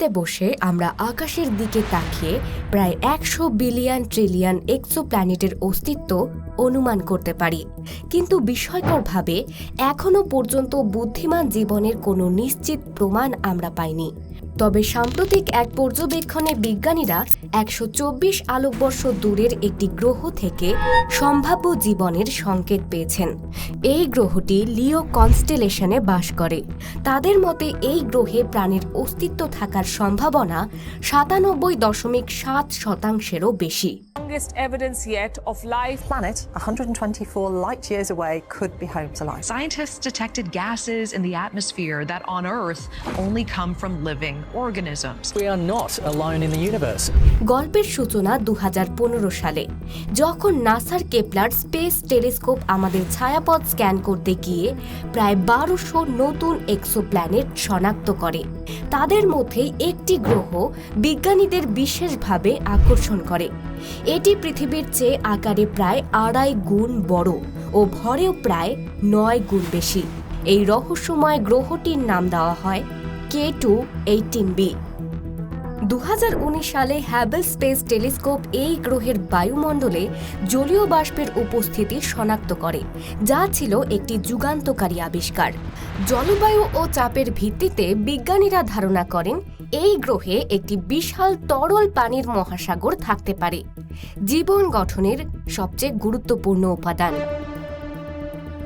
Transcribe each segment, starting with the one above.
পৃথিবীতে বসে আমরা আকাশের দিকে তাকিয়ে প্রায় একশো বিলিয়ন ট্রিলিয়ন এক্সো প্ল্যানেটের অস্তিত্ব অনুমান করতে পারি। কিন্তু বিস্ময়করভাবে এখনও পর্যন্ত বুদ্ধিমান জীবনের কোনো নিশ্চিত প্রমাণ আমরা পাইনি। তবে সাম্প্রতিক এক পর্যবেক্ষণে বিজ্ঞানীরা একশো চব্বিশ আলোকবর্ষ দূরের একটি গ্রহ থেকে সম্ভাব্য জীবনের সংকেত পেয়েছেন এই গ্রহটি লিও কনস্টেলেশনে বাস করে তাদের মতে এই গ্রহে প্রাণের অস্তিত্ব থাকার সম্ভাবনা সাতানব্বই দশমিক সাত শতাংশেরও বেশি strongest evidence yet of life. planet 124 light years away could be home to life. Scientists detected gases in the atmosphere that on Earth only come from living organisms. We are not alone in the universe. গল্পের সূচনা দু হাজার পনেরো সালে যখন নাসার Kepler space telescope আমাদের ছায়াপথ scan করতে গিয়ে প্রায় বারোশো নতুন এক্সোপ্ল্যানেট শনাক্ত করে তাদের মধ্যে একটি গ্রহ বিজ্ঞানীদের বিশেষভাবে আকর্ষণ করে এটি পৃথিবীর চেয়ে আকারে প্রায় আড়াই গুণ বড় ও ভরেও প্রায় নয় গুণ বেশি এই রহস্যময় গ্রহটির নাম দেওয়া হয় কে টু এইটিন বি দু হাজার উনিশ সালে হ্যাবেল স্পেস টেলিস্কোপ এই গ্রহের বায়ুমণ্ডলে জলীয় বাষ্পের উপস্থিতি শনাক্ত করে, যা ছিল একটি যুগান্তকারী আবিষ্কার। জলবায়ু ও চাপের ভিত্তিতে বিজ্ঞানীরা ধারণা করেন, এই গ্রহে একটি বিশাল তরল পানির মহাসাগর থাকতে পারে, জীবন গঠনের সবচেয়ে গুরুত্বপূর্ণ উপাদান।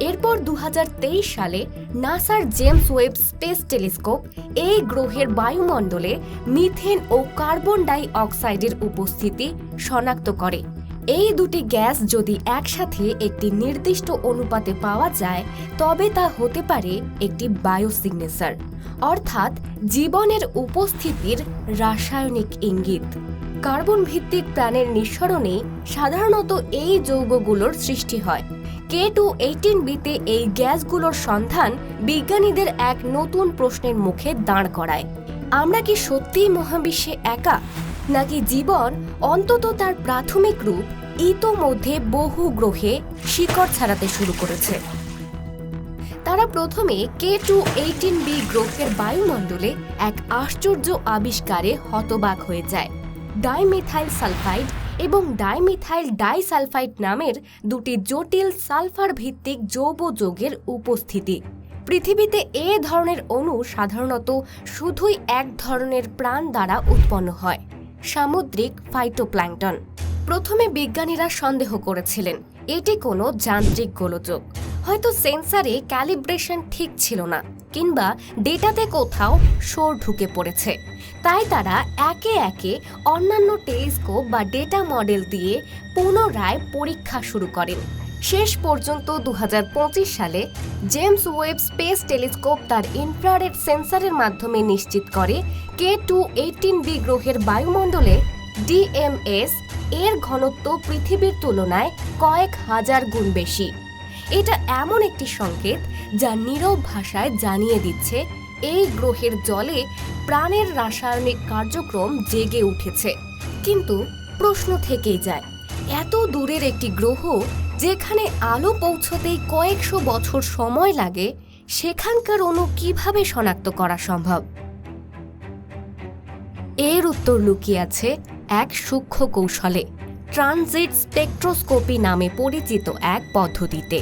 এরপর দু হাজার তেইশ সালে নাসার জেমস ওয়েব স্পেস টেলিস্কোপ এই গ্রহের বায়ুমণ্ডলে মিথেন ও কার্বন ডাই অক্সাইডের উপস্থিতি শনাক্ত করে। এই দুটি গ্যাস যদি একসাথে একটি নির্দিষ্ট অনুপাতে পাওয়া যায়, তবে তা হতে পারে একটি বায়োসিগনেচার অর্থাৎ জীবনের উপস্থিতির রাসায়নিক ইঙ্গিত। কার্বন ভিত্তিক প্রাণের নিঃসরণে সাধারণত এই যৌগগুলোর সৃষ্টি হয়। কে টু এইটিন বিতে এই গ্যাসগুলোর সন্ধান বিজ্ঞানীদের এক নতুন প্রশ্নের মুখে দাঁড় করায়। আমরা কি সত্যিই মহাবিশ্বে একা? নাকি জীবন অন্তত তার প্রাথমিক রূপ ইতোমধ্যে বহু গ্রহে শিকড় ছাড়াতে শুরু করেছে? তারা প্রথমে কে টু এইটিন বি গ্রহের বায়ুমণ্ডলে এক আশ্চর্য আবিষ্কারে হতবাক হয়ে যায়। ডাইমেথাইল সালফাইড এবং ডাইমিথাইল ডাইসালফাইড নামের দুটি জটিল সালফার ভিত্তিক জৈব যৌগের উপস্থিতি। পৃথিবীতে এ ধরনের অণু সাধারণত শুধুই এক ধরনের প্রাণ দ্বারা উৎপন্ন হয়, সামুদ্রিক ফাইটোপ্ল্যাঙ্কটন প্রথমে বিজ্ঞানীরা সন্দেহ করেছিলেন, এটি কোনো যান্ত্রিক গোলযোগ। হয়তো সেন্সারে ক্যালিব্রেশন ঠিক ছিল না, কিংবা ডেটাতে কোথাও শোর ঢুকে পড়েছে। তাই তারা একে একে অন্যান্য টেলিস্কোপ বা ডেটা মডেল দিয়ে পুনরায় পরীক্ষা শুরু করেন। শেষ পর্যন্ত দু হাজার পঁচিশ সালে জেমস ওয়েব স্পেস টেলিস্কোপ তার ইনফ্রারেড সেন্সারের মাধ্যমে নিশ্চিত করে কে টু এইটিন বি গ্রহের বায়ুমণ্ডলে ডিএমএস এর ঘনত্ব পৃথিবীর তুলনায় কয়েক হাজার গুণ বেশি। এটা এমন একটি সংকেত যা নীরব ভাষায় জানিয়ে দিচ্ছে এই গ্রহের জলে প্রাণের রাসায়নিক কার্যক্রম জেগে উঠেছে। কিন্তু প্রশ্ন থেকেই যায়, এত দূরের একটি গ্রহ যেখানে আলো পৌঁছতেই কয়েকশো বছর সময় লাগে, সেখানকার অণু কীভাবে শনাক্ত করা সম্ভব? এর উত্তর লুকিয়ে আছে এক সূক্ষ্ম কৌশলে, ট্রানজিট স্পেকট্রোস্কোপি নামে পরিচিত এক পদ্ধতিতে।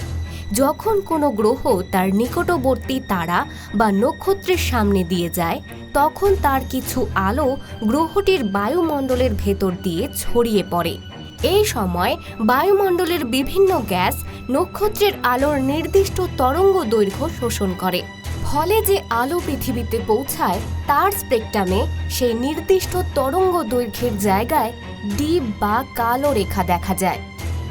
যখন কোনো গ্রহ তার নিকটবর্তী তারা বা নক্ষত্রের সামনে দিয়ে যায়, তখন তার কিছু আলো গ্রহটির বায়ুমণ্ডলের ভেতর দিয়ে ছড়িয়ে পড়ে। এই সময় বায়ুমণ্ডলের বিভিন্ন গ্যাস নক্ষত্রের আলোর নির্দিষ্ট তরঙ্গ দৈর্ঘ্য শোষণ করে। ফলে যে আলো পৃথিবীতে পৌঁছায়, তার স্পেকট্রামে সেই নির্দিষ্ট তরঙ্গ দৈর্ঘ্যের জায়গায় ডিপ বা কালো রেখা দেখা যায়।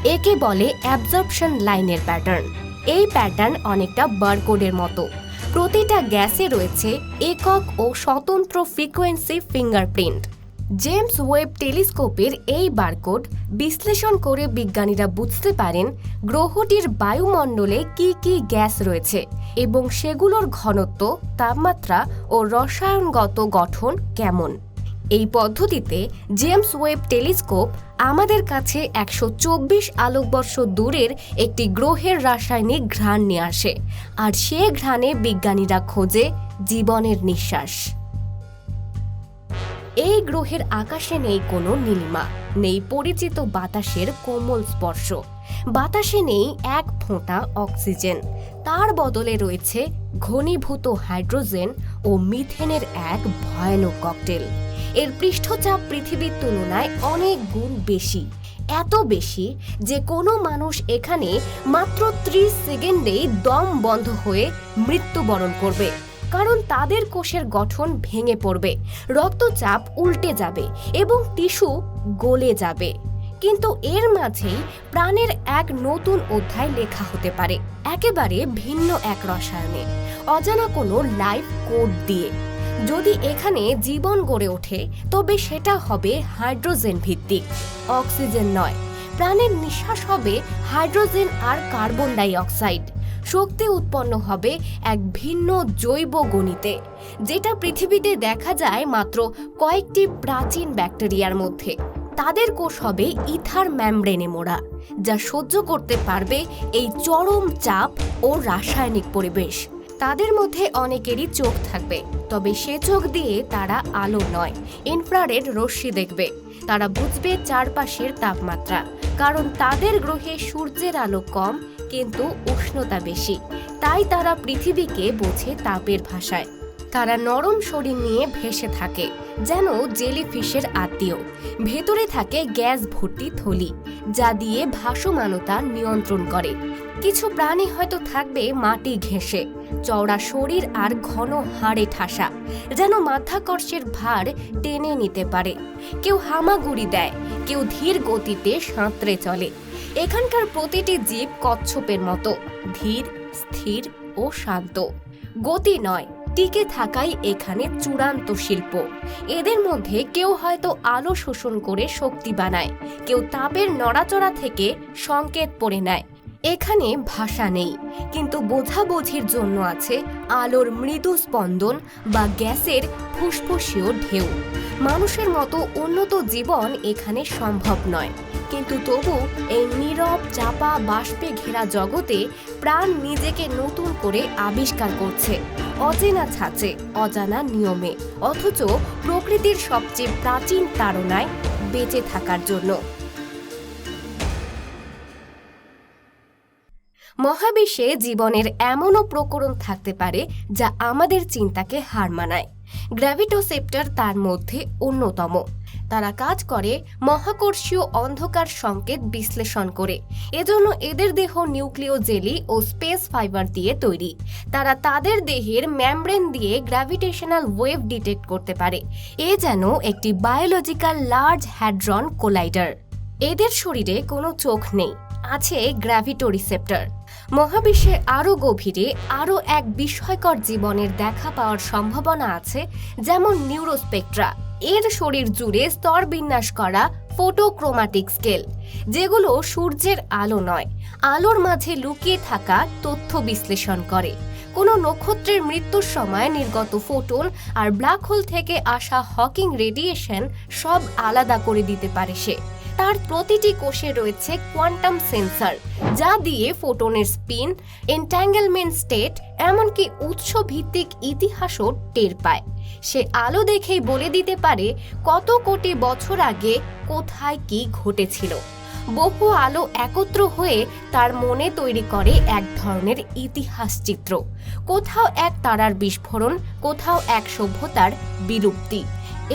একে বলে অ্যাবজর্পশন লাইনের প্যাটার্ন। এই প্যাটার্ন অনেকটা বারকোডের মতো। প্রতিটা গ্যাসে রয়েছে একক ও স্বতন্ত্র ফ্রিকোয়েন্সি ফিঙ্গারপ্রিন্ট জেমস ওয়েব টেলিস্কোপের এই বারকোড বিশ্লেষণ করে বিজ্ঞানীরা বুঝতে পারেন গ্রহটির বায়ুমণ্ডলে কি কি গ্যাস রয়েছে এবং সেগুলোর ঘনত্ব, তাপমাত্রা ও রসায়নগত গঠন কেমন। এই পদ্ধতিতে জেমস ওয়েব টেলিস্কোপ আমাদের কাছে একশো চব্বিশ আলোকবর্ষ দূরের একটি গ্রহের রাসায়নিক ঘ্রাণ নিয়ে আসে, আর সে ঘ্রাণে বিজ্ঞানীরা খোঁজে জীবনের নিঃশ্বাস। এই গ্রহের আকাশে নেই কোনো নীলিমা, নেই পরিচিত বাতাসের কোমল স্পর্শ, বাতাসে নেই এক ফোঁটা অক্সিজেন, তার বদলে রয়েছে ঘনীভূত হাইড্রোজেন ও মিথেনের এক ভয়ানক ককটেল। এর পৃষ্ঠচাপ পৃথিবীর তুলনায় অনেক গুণ বেশি, এত বেশি যে কোনো মানুষ এখানে মাত্র ত্রিশ সেকেন্ডেই দম বন্ধ হয়ে মৃত্যুবরণ করবে, কারণ তাদের কোষের গঠন ভেঙে পড়বে, রক্তচাপ উল্টে যাবে এবং টিস্যু গলে যাবে। কিন্তু এর মাঝেই প্রাণের এক নতুন অধ্যায় লেখা হতে পারে, একেবারে ভিন্ন এক রসায়নে, অজানা কোনো লাইফ কোড দিয়ে। যদি এখানে জীবন গড়ে ওঠে, তবে সেটা হবে হাইড্রোজেন ভিত্তিক অক্সিজেন নয়। প্রাণের নিঃশ্বাস হবে হাইড্রোজেন আর কার্বন ডাই অক্সাইড শক্তি উৎপন্ন হবে এক ভিন্ন জৈব গণিতে, যেটা পৃথিবীতে দেখা যায় মাত্র কয়েকটি প্রাচীন ব্যাকটেরিয়ার মধ্যে। তাদের কোষ হবে ইথার ম্যামব্রেনে মোড়া, যা সহ্য করতে পারবে এই চরম চাপ ও রাসায়নিক পরিবেশ। তাদের মধ্যে অনেকেরই চোখ থাকবে, তবে সে চোখ দিয়ে তারা আলো নয়, ইনফ্রারেড রশ্মি দেখবে। তারা বুঝবে চারপাশের তাপমাত্রা, কারণ তাদের গ্রহে সূর্যের আলো কম, কিন্তু উষ্ণতা বেশি। তাই তারা পৃথিবীকে বোঝে তাপের ভাষায়। তারা নরম শরীর নিয়ে ভেসে থাকে, যেন জেলিফিশের আত্মীয়। ভেতরে থাকে গ্যাস ভর্তি থলি, যা দিয়ে ভাসমানতা নিয়ন্ত্রণ করে। কিছু প্রাণী হয়তো থাকবে মাটি ঘেঁষে, চওড়া শরীর আর ঘন হাড়ে ঠাসা, যেন মাধ্যাকর্ষের ভার টেনে নিতে পারে। কেউ হামাগুড়ি দেয়, কেউ ধীর গতিতে সাঁতরে চলে। এখানকার প্রতিটি জীব কচ্ছপের মতো, ধীর, স্থির ও শান্ত। গতি নয়, টিকে থাকাই এখানে চূড়ান্ত শিল্প। এদের মধ্যে কেউ হয়তো আলো শোষণ করে শক্তি বানায়, কেউ তাপের নড়াচড়া থেকে সংকেত পড়ে নেয় এখানে ভাষা নেই, কিন্তু বোঝাবুঝির জন্য আছে আলোর মৃদু স্পন্দন বা গ্যাসের ফুসফুসীয় ঢেউ। মানুষের মতো উন্নত জীবন এখানে সম্ভব নয়, কিন্তু তবু এই নীরব, চাপা বাষ্পে ঘেরা জগতে প্রাণ নিজেকে নতুন করে আবিষ্কার করছে। অচেনা ছাঁচে, অজানা নিয়মে, অথচ প্রকৃতির সবচেয়ে প্রাচীন তাড়নায় বেঁচে থাকার জন্য। মহাবিশ্বে জীবনের এমনও প্রকরণ থাকতে পারে যা আমাদের চিন্তাকে হার মানায়। গ্র্যাভিটোসেপ্টার তার মধ্যে অন্যতম। তারা কাজ করে মহাকর্ষীয় অন্ধকার সংকেত বিশ্লেষণ করে। এজন্য এদের দেহ নিউক্লিয় জেলি ও স্পেস ফাইবার দিয়ে তৈরি। তারা তাদের দেহের ম্যামব্রেন দিয়ে গ্র্যাভিটেশনাল ওয়েভ ডিটেক্ট করতে পারে। এ যেন একটি বায়োলজিক্যাল লার্জ হ্যাড্রন কোলাইডার। এদের শরীরে কোনো চোখ নেই। আছে গ্র্যাভিটো মহাবিশ্বের আরও গভীরে আরও এক বিস্ময়কর জীবনের দেখা পাওয়ার সম্ভাবনা আছে, যেমন নিউরোস্পেকট্রা। এর শরীর জুড়ে স্তর বিন্যাস করা ফোটোক্রোমাটিক স্কেল, যেগুলো সূর্যের আলো নয়, আলোর মাঝে লুকিয়ে থাকা তথ্য বিশ্লেষণ করে। কোনো নক্ষত্রের মৃত্যুর সময় নির্গত ফোটন আর ব্ল্যাক হোল থেকে আসা হকিং রেডিয়েশন সব আলাদা করে দিতে পারে সে। তার প্রতিটি কোষে রয়েছে কোয়ান্টাম সেন্সর যা দিয়ে ফোটনের স্পিন এন্ট্যাঙ্গেলমেন্ট স্টেট এমনকি উৎস ভিত্তিক ইতিহাসও টের পায়। সে আলো দেখেই বলে দিতে পারে কত কোটি বছর আগে কোথায় কি ঘটেছিল। বহু আলো একত্র হয়ে তার মনে তৈরি করে এক ধরনের ইতিহাস চিত্র। কোথাও এক তারার বিস্ফোরণ, কোথাও এক সভ্যতার বিলুপ্তি।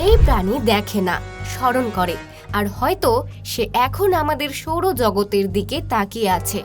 এই প্রাণী দেখে না, স্মরণ করে। আর হয়তো সে এখন আমাদের সৌরজগতের দিকে তাকিয়ে আছে।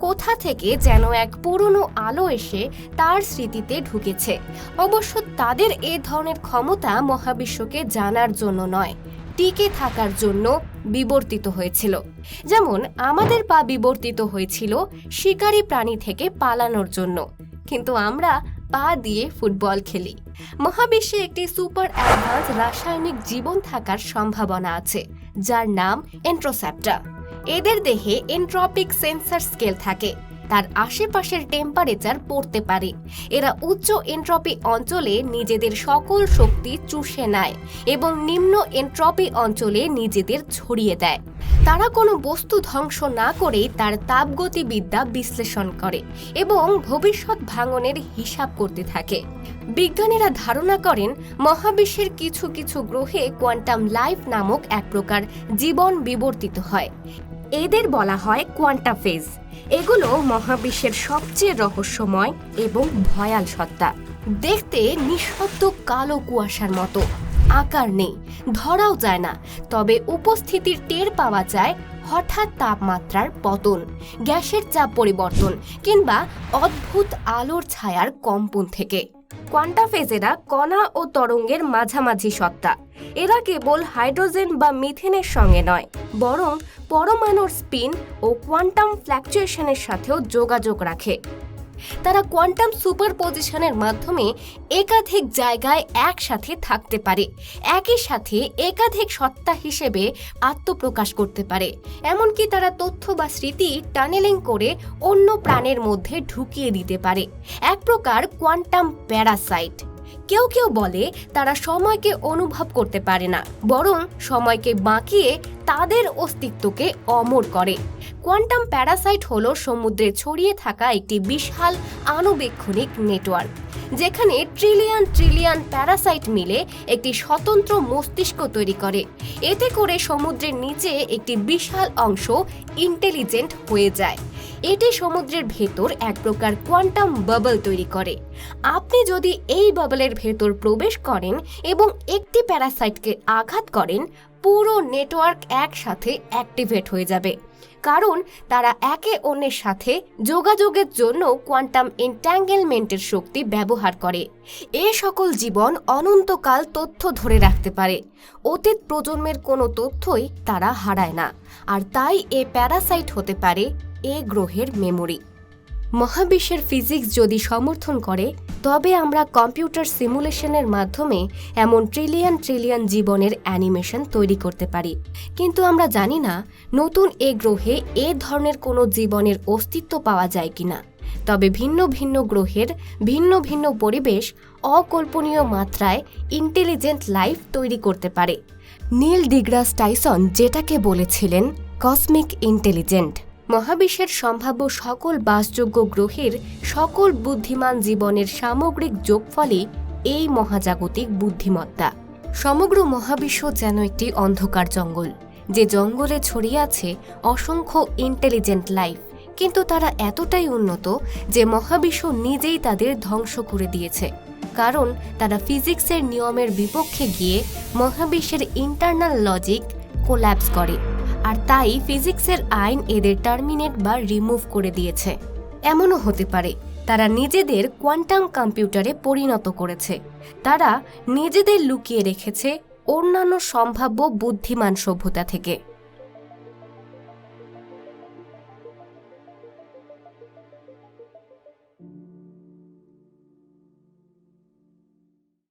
কোথা থেকে যেন এক পুরনো আলো এসে তার স্মৃতিতে ঢুকেছে। অবশ্য তাদের এ ধরনের ক্ষমতা মহাবিশ্বকে জানার জন্য নয়, টিকে থাকার জন্য বিবর্তিত হয়েছিল। যেমন আমাদের পা বিবর্তিত হয়েছিল শিকারী প্রাণী থেকে পালানোর জন্য। কিন্তু আমরা পা দিয়ে ফুটবল খেলি। মহাবিশ্বে একটি সুপার অ্যাডভান্স রাসায়নিক জীবন থাকার সম্ভাবনা আছে। যার নাম এন্ট্রোসেপ্টা এদের দেহে এন্ট্রপিক সেন্সর স্কেল থাকে। তার আশেপাশের টেম্পারেচার পড়তে পারে। এরা উচ্চ এন্ট্রপি অঞ্চলে নিজেদের সকল শক্তি চুষে নেয় এবং নিম্ন এন্ট্রপি অঞ্চলে নিজেদের ছড়িয়ে দেয়। তারা কোনো বস্তু ধ্বংস না করেই তার তাপগতিবিদ্যা বিশ্লেষণ করে এবং ভবিষ্যৎ ভাঙনের হিসাব করতে থাকে। বিজ্ঞানীরা ধারণা করেন মহাবিশ্বের কিছু কিছু গ্রহে কোয়ান্টাম লাইফ নামক এক প্রকার জীবন বিবর্তিত হয়। এদের বলা হয় কোয়ান্টা ফেজ। এগুলো মহাবিশ্বের সবচেয়ে রহস্যময় এবং ভয়াল সত্তা। দেখতে নিঃশব্দ কালো কুয়াশার মতো। আকার নেই, ধরাও যায় না। তবে উপস্থিতির টের পাওয়া যায় হঠাৎ তাপমাত্রার পতন, গ্যাসের চাপ পরিবর্তন কিংবা অদ্ভুত আলোর ছায়ার কম্পন থেকে। কোয়ান্টা ফেজেরা কণা ও তরঙ্গের মাঝামাঝি সত্তা। এরা কেবল হাইড্রোজেন বা মিথেনের সঙ্গে নয়, বরং পরমাণুর স্পিন ও কোয়ান্টাম ফ্ল্যাকচুয়েশনের সাথেও যোগাযোগ রাখে। তারা কোয়ান্টাম সুপার পজিশনের মাধ্যমে একাধিক জায়গায় একসাথে থাকতে পারে। একই সাথে একাধিক সত্তা হিসেবে আত্মপ্রকাশ করতে পারে। এমনকি তারা তথ্য বা স্মৃতি টানেলিং করে অন্য প্রাণের মধ্যে ঢুকিয়ে দিতে পারে। এক প্রকার কোয়ান্টাম প্যারাসাইট। কেউ কেউ বলে তারা সময়কে অনুভব করতে পারে না, বরং সময়কে বাঁকিয়ে তাদের অস্তিত্বকে অমর করে। কোয়ান্টাম প্যারাসাইট হলো সমুদ্রে ছড়িয়ে থাকা একটি বিশাল আণুবীক্ষণিক নেটওয়ার্ক, যেখানে ট্রিলিয়ন ট্রিলিয়ন প্যারাসাইট মিলে একটি স্বতন্ত্র মস্তিষ্ক তৈরি করে। এতে করে সমুদ্রের নিচে একটি বিশাল অংশ ইন্টেলিজেন্ট হয়ে যায়। এটি সমুদ্রের ভেতর এক প্রকার কোয়ান্টাম বাবল তৈরি করে। আপনি যদি এই বাবলের ভেতর প্রবেশ করেন এবং একটি প্যারাসাইটকে আঘাত করেন, পুরো নেটওয়ার্ক একসাথে অ্যাক্টিভেট হয়ে যাবে। কারণ তারা একে অন্যের সাথে যোগাযোগের জন্য কোয়ান্টাম এন্ট্যাঙ্গেলমেন্টের শক্তি ব্যবহার করে। এ সকল জীবন অনন্তকাল তথ্য ধরে রাখতে পারে। অতীত প্রজন্মের কোনো তথ্যই তারা হারায় না। আর তাই এ প্যারাসাইট হতে পারে এ গ্রহের মেমোরি। মহাবিশ্বের ফিজিক্স যদি সমর্থন করে, তবে আমরা কম্পিউটার সিমুলেশনের মাধ্যমে এমন ট্রিলিয়ন ট্রিলিয়ন জীবনের অ্যানিমেশন তৈরি করতে পারি। কিন্তু আমরা জানি না নতুন এ গ্রহে এ ধরনের কোনো জীবনের অস্তিত্ব পাওয়া যায় কিনা। তবে ভিন্ন ভিন্ন গ্রহের ভিন্ন ভিন্ন পরিবেশ অকল্পনীয় মাত্রায় ইন্টেলিজেন্ট লাইফ তৈরি করতে পারে। নীল ডিগ্রাস টাইসন যেটাকে বলেছিলেন, কসমিক ইন্টেলিজেন্ট মহাবিশ্বের সম্ভাব্য সকল বাসযোগ্য গ্রহের সকল বুদ্ধিমান জীবনের সামগ্রিক যোগফলে এই মহাজাগতিক বুদ্ধিমত্তা। সমগ্র মহাবিশ্ব যেন একটি অন্ধকার জঙ্গল, যে জঙ্গলে ছড়িয়ে আছে অসংখ্য ইন্টেলিজেন্ট লাইফ কিন্তু তারা এতটাই উন্নত যে মহাবিশ্ব নিজেই তাদের ধ্বংস করে দিয়েছে। কারণ তারা ফিজিক্সের নিয়মের বিপক্ষে গিয়ে মহাবিশ্বের ইন্টারনাল লজিক কোল্যাপস করে। আর তাই ফিজিক্সের আইন এদের টার্মিনেট বা রিমুভ করে দিয়েছে। এমনও হতে পারে, তারা নিজেদের কোয়ান্টাম কম্পিউটারে পরিণত করেছে। তারা নিজেদের লুকিয়ে রেখেছে অন্যান্য সম্ভাব্য বুদ্ধিমান সভ্যতা থেকে।